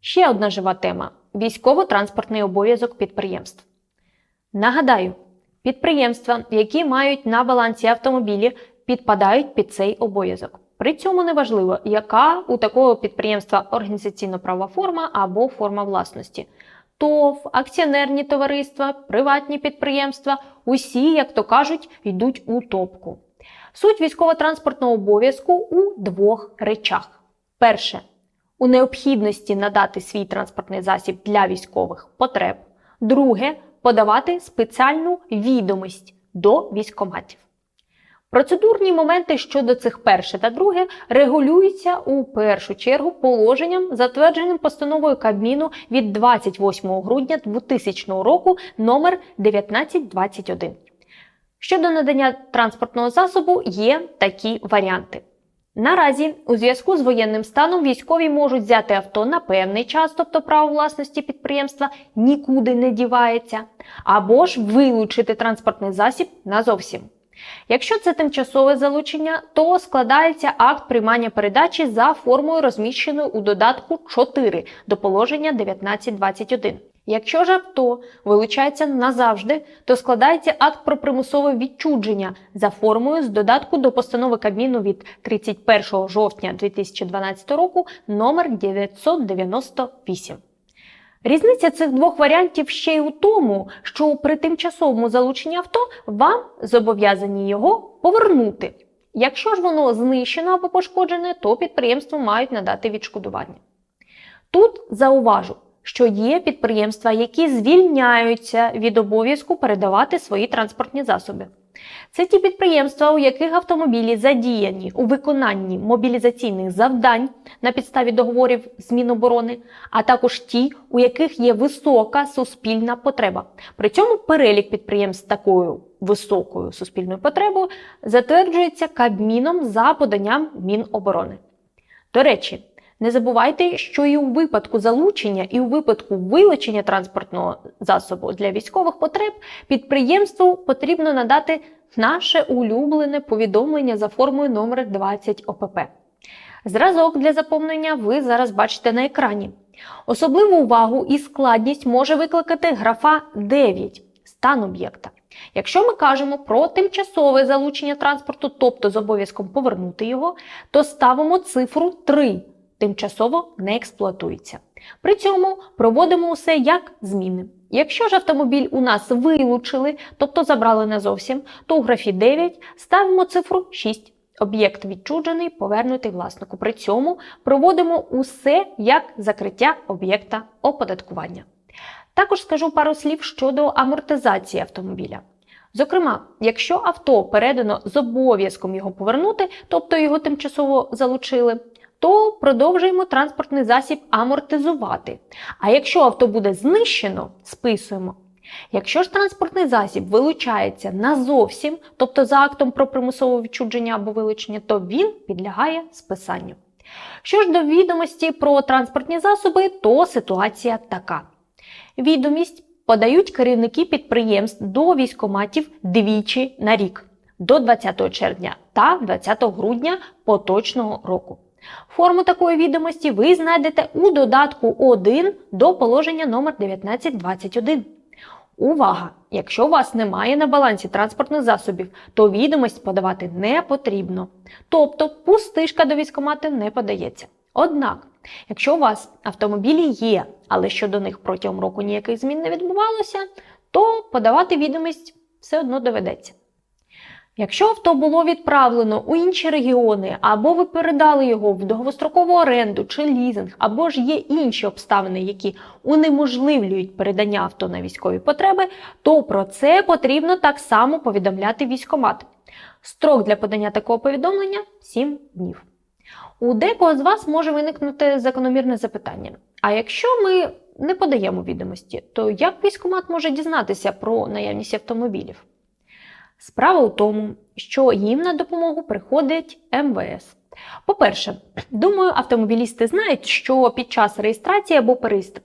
Ще одна жива тема військово-транспортний обов'язок підприємств. Нагадаю, підприємства, які мають на балансі автомобілі, підпадають під цей обов'язок. При цьому неважливо, яка у такого підприємства організаційно-права форма або форма власності. ТОВ, акціонерні товариства, приватні підприємства усі, як то кажуть, йдуть у топку. Суть військово-транспортного обов'язку у двох речах: перше у необхідності надати свій транспортний засіб для військових потреб. Друге подавати спеціальну відомість до військоматів. Процедурні моменти щодо цих перше та друге регулюються у першу чергу положенням, затвердженим постановою Кабміну від 28 грудня 2000 року номер 1921. Щодо надання транспортного засобу є такі варіанти. Наразі, у зв'язку з воєнним станом, військові можуть взяти авто на певний час, тобто право власності підприємства нікуди не дівається, або ж вилучити транспортний засіб назовсім. Якщо це тимчасове залучення, то складається акт приймання передачі за формою, розміщеною у додатку 4 до положення 1921. Якщо ж авто вилучається назавжди, то складається акт про примусове відчудження за формою з додатку до постанови Кабміну від 31 жовтня 2012 року номер 998. Різниця цих двох варіантів ще й у тому, що при тимчасовому залученні авто вам зобов'язані його повернути. Якщо ж воно знищено або пошкоджене, то підприємству мають надати відшкодування. Тут зауважу, що є підприємства, які звільняються від обов'язку передавати свої транспортні засоби. Це ті підприємства, у яких автомобілі задіяні у виконанні мобілізаційних завдань на підставі договорів з Міноборони, а також ті, у яких є висока суспільна потреба. При цьому перелік підприємств такою високою суспільною потребою затверджується Кабміном за поданням Міноборони. До речі, не забувайте, що і у випадку залучення, і у випадку вилучення транспортного засобу для військових потреб підприємству потрібно надати наше улюблене повідомлення за формою номер 20 ОПП. Зразок для заповнення ви зараз бачите на екрані. Особливу увагу і складність може викликати графа 9 стан об'єкта. Якщо ми кажемо про тимчасове залучення транспорту, тобто з обов'язком повернути його, то ставимо цифру 3 тимчасово не експлуатується. При цьому проводимо усе як зміни. Якщо ж автомобіль у нас вилучили, тобто забрали не зовсім, то у графі 9 ставимо цифру 6. Об'єкт відчуджений, повернутий власнику. При цьому проводимо усе як закриття об'єкта оподаткування. Також скажу пару слів щодо амортизації автомобіля. Зокрема, якщо авто передано з обов'язком його повернути, тобто його тимчасово залучили, то продовжуємо транспортний засіб амортизувати. А якщо авто буде знищено, списуємо. Якщо ж транспортний засіб вилучається назовсім, тобто за актом про примусове відчудження або вилучення, то він підлягає списанню. Що ж до відомості про транспортні засоби, то ситуація така. Відомість подають керівники підприємств до військоматів двічі на рік до 20 червня та 20 грудня поточного року. Форму такої відомості ви знайдете у додатку 1 до положення номер 1921. Увага! Якщо у вас немає на балансі транспортних засобів, то відомість подавати не потрібно. Тобто пустишка до військомату не подається. Однак, якщо у вас автомобілі є, але щодо них протягом року ніяких змін не відбувалося, то подавати відомість все одно доведеться. Якщо авто було відправлено у інші регіони, або ви передали його в довгострокову оренду чи лізинг, або ж є інші обставини, які унеможливлюють передання авто на військові потреби, то про це потрібно так само повідомляти військомат. Строк для подання такого повідомлення 7 днів. У декого з вас може виникнути закономірне запитання: а якщо ми не подаємо відомості, то як військомат може дізнатися про наявність автомобілів? Справа у тому, що їм на допомогу приходить МВС. По-перше, думаю, автомобілісти знають, що під час реєстрації або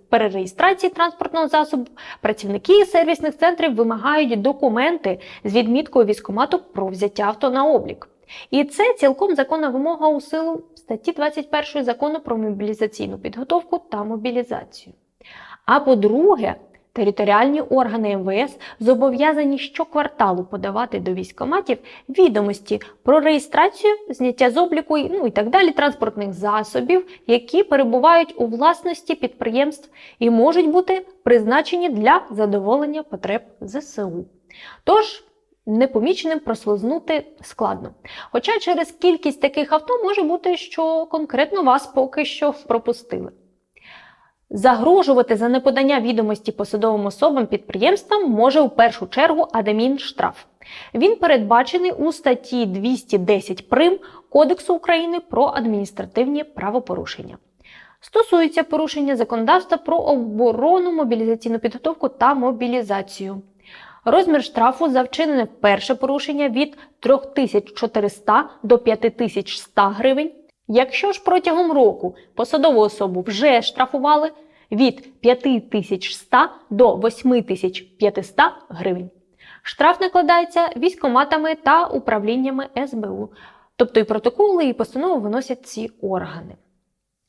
перереєстрації транспортного засобу працівники сервісних центрів вимагають документи з відміткою військомату про взяття авто на облік. І це цілком законна вимога у силу статті 21 закону про мобілізаційну підготовку та мобілізацію. А по-друге, територіальні органи МВС зобов'язані щокварталу подавати до військоматів відомості про реєстрацію, зняття з обліку ну, і так далі транспортних засобів, які перебувають у власності підприємств і можуть бути призначені для задоволення потреб ЗСУ. Тож непоміченим прослизнути складно. Хоча через кількість таких авто може бути, що конкретно вас поки що пропустили. Загрожувати за неподання відомості посадовим особам підприємствам може у першу чергу адмінштраф. Він передбачений у статті 210 прим Кодексу України про адміністративні правопорушення. Стосується порушення законодавства про оборону, мобілізаційну підготовку та мобілізацію. Розмір штрафу за вчинене перше порушення від 3400 до 5100 гривень. Якщо ж протягом року посадову особу вже штрафували від 5100 до 8500 гривень. Штраф накладається військоматами та управліннями СБУ, тобто і протоколи, і постанови виносять ці органи.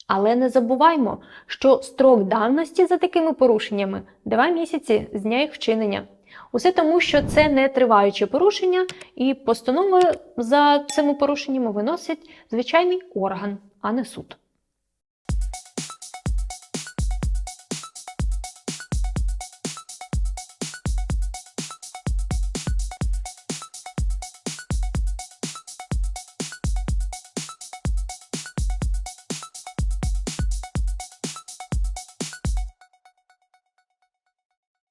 Але не забуваймо, що строк давності за такими порушеннями 2 місяці з дня їх вчинення. Усе тому, що це не триваюче порушення, і постанови за цими порушеннями виносить звичайний орган, а не суд.